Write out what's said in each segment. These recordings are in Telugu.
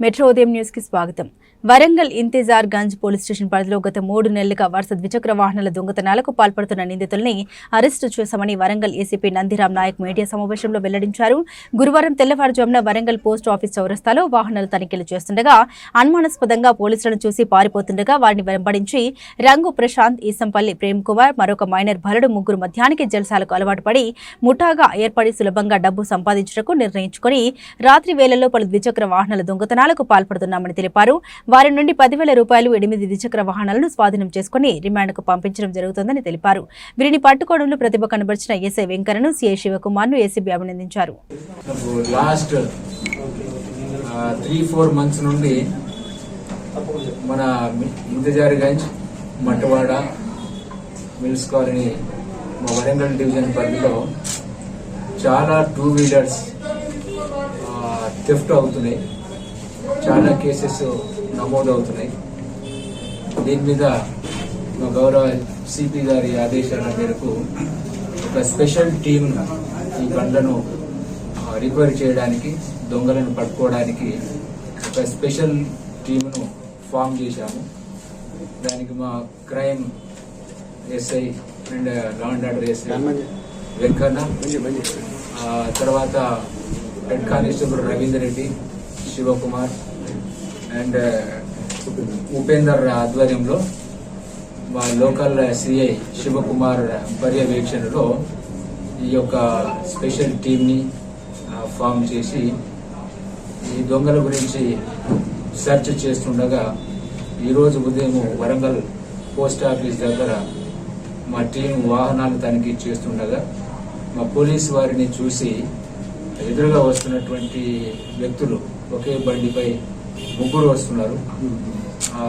మెట్రో ఉదయం న్యూస్కి స్వాగతం. వరంగల్ ఇంతిజార్ గంజ్ పోలీస్ స్టేషన్ పరిధిలో గత మూడు నెలలుగా వరుస ద్విచక్ర వాహనాల దొంగతనాలకు పాల్పడుతున్న నిందితుల్ని అరెస్టు చేశామని Warangal A C P Nandiram Naik media సమావేశంలో వెల్లడించారు. గురువారం తెల్లవారుజామున వరంగల్ పోస్ట్ ఆఫీస్ చౌరస్తాలో వాహనాలు తనిఖీలు చేస్తుండగా అనుమానాస్పదంగా పోలీసులను చూసి పారిపోతుండగా వారిని వెంబడించి రంగు ప్రశాంత్ ఈసంపల్లి ప్రేమ్ కుమార్ మరొక మైనర్ భరుడు ముగ్గురు మధ్యానికి జల్సాలకు అలవాటు పడి ముఠాగా ఏర్పడి సులభంగా డబ్బు సంపాదించుటకు నిర్ణయించుకొని రాత్రి వేళల్లో పలు ద్విచక్ర వాహనాల నేరాలకు పాల్పడుతున్నామని తెలిపారు. వారి నుండి పదివేల రూపాయలు ఎనిమిది ద్విచక్ర వాహనాలను స్వాధీనం చేసుకుని రిమాండ్కు పంపించడం జరుగుతోందని తెలిపారు. వీరిని పట్టుకోవడంలో ప్రతిభ కనబరిచిన ఎస్ఐ వెంకరను సిఐ శివకుమార్ను ఏసీబీ అభినందించారు. లాస్ట్ త్రీ ఫోర్ మంత్స్ నుండి మన ఇంతజారిగంజ్ మట్టవాడ మిల్స్ కాలనీ మా వరంగల్ డివిజన్ పరిధిలో చాలా టూ వీలర్స్ థెఫ్ట్ అవుతున్నాయి. చాలా కేసెస్ నమోదు అవుతున్నాయి దీని మీద మా గౌరవ సిపి గారి ఆదేశాల మేరకు ఒక స్పెషల్ టీమ్ ఈ బండ్లను రికవరీ చేయడానికి దొంగలను పట్టుకోవడానికి ఒక స్పెషల్ టీమ్ను ఫామ్ చేశాము. దానికి మా crime S I and law and order S I Venkanna తర్వాత head constable Ravinder Reddy Shivakumar and uh, Upender ఆధ్వర్యంలో మా లోకల్ సిఐ శివకుమార్ పర్యవేక్షణలో ఈ యొక్క స్పెషల్ టీంని uh, ఫామ్ చేసి ఈ దొంగల గురించి సెర్చ్ చేస్తుండగా ఈరోజు ఉదయం వరంగల్ పోస్ట్ ఆఫీస్ దగ్గర మా టీం వాహనాలు తనిఖీ చేస్తుండగా మా పోలీస్ వారిని చూసి ఎదురుగా వస్తున్నటువంటి వ్యక్తులు ఒకే బండిపై ముగ్గురు వస్తున్నారు. ఆ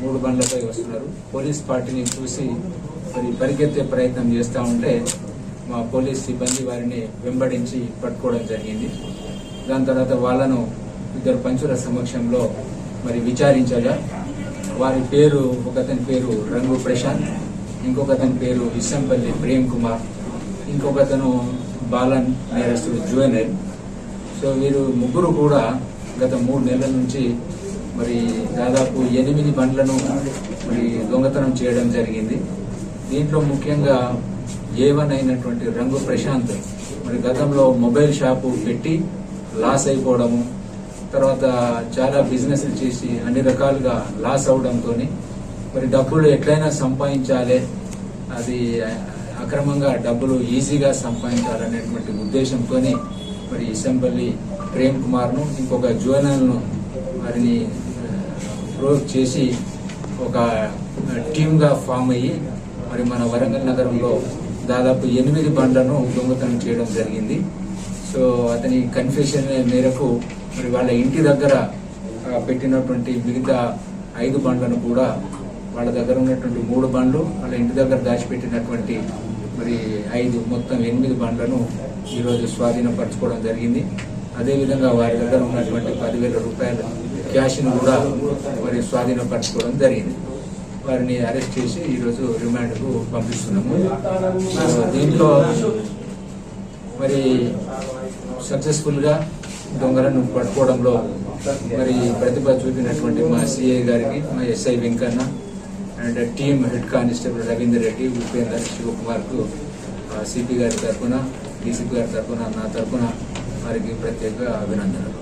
మూడు బండ్లపై వస్తున్నారు. పోలీస్ పార్టీని చూసి మరి పరిగెత్తే ప్రయత్నం చేస్తూ ఉంటే మా పోలీస్ సిబ్బంది వారిని వెంబడించి పట్టుకోవడం జరిగింది. దాని తర్వాత వాళ్ళను ఇద్దరు పంచుల సమక్షంలో మరి విచారించగా వారి పేరు ఒకతని పేరు రంగు ప్రశాంత్ ఇంకొకతని పేరు విశ్వంపల్లి ప్రేమ్ కుమార్ ఇంకొకతను బాలన్ నేరస్తుడు జువెనల్. సో వీరు ముగ్గురు కూడా గత మూడు నెలల నుంచి మరి దాదాపు ఎనిమిది బండ్లను మరి దొంగతనం చేయడం జరిగింది. దీంట్లో ముఖ్యంగా ఏవన్ అయినటువంటి రంగు ప్రశాంత్ మరి గతంలో మొబైల్ షాపు పెట్టి లాస్ అయిపోవడము తర్వాత చాలా బిజినెస్లు చేసి అన్ని రకాలుగా లాస్ అవడంతో మరి డబ్బులు ఎట్లయినా సంపాదించాలి అది అక్రమంగా డబ్బులు ఈజీగా సంపాదించాలనేటువంటి ఉద్దేశంతో మరి ఇసంపల్లి ప్రేమ్ కుమార్ను ఇంకొక జువెనల్ను వారిని ప్రోక్ చేసి ఒక టీమ్గా ఫామ్ అయ్యి మరి మన వరంగల్ నగరంలో దాదాపు ఎనిమిది బండ్లను దొంగతనం చేయడం జరిగింది. సో అతని కన్ఫెషన్ మేరకు మరి వాళ్ళ ఇంటి దగ్గర పెట్టినటువంటి మిగతా ఐదు బండ్లను కూడా వాళ్ళ దగ్గర ఉన్నటువంటి మూడు బండ్లు వాళ్ళ ఇంటి దగ్గర దాచిపెట్టినటువంటి మరి ఐదు మొత్తం ఎనిమిది బండ్లను ఈరోజు స్వాధీనపరచుకోవడం జరిగింది. అదేవిధంగా వారి దగ్గర ఉన్నటువంటి పదివేల రూపాయల క్యాష్ను కూడా మరి స్వాధీనపరచుకోవడం జరిగింది. వారిని అరెస్ట్ చేసి ఈరోజు రిమాండ్కు పంపిస్తున్నాము. దీంట్లో మరి సక్సెస్ఫుల్గా దొంగలను పట్టుకోవడంలో మరి ప్రతిభ చూపినటువంటి మా సిఐ గారికి మా S I Venkanna and team head constable Ravinder Reddy Upender శివకుమార్కు C P గారి తరఫున డీసీపీ గారి తరఫున నా తరఫున వారికి ప్రత్యేక అభినందనలు.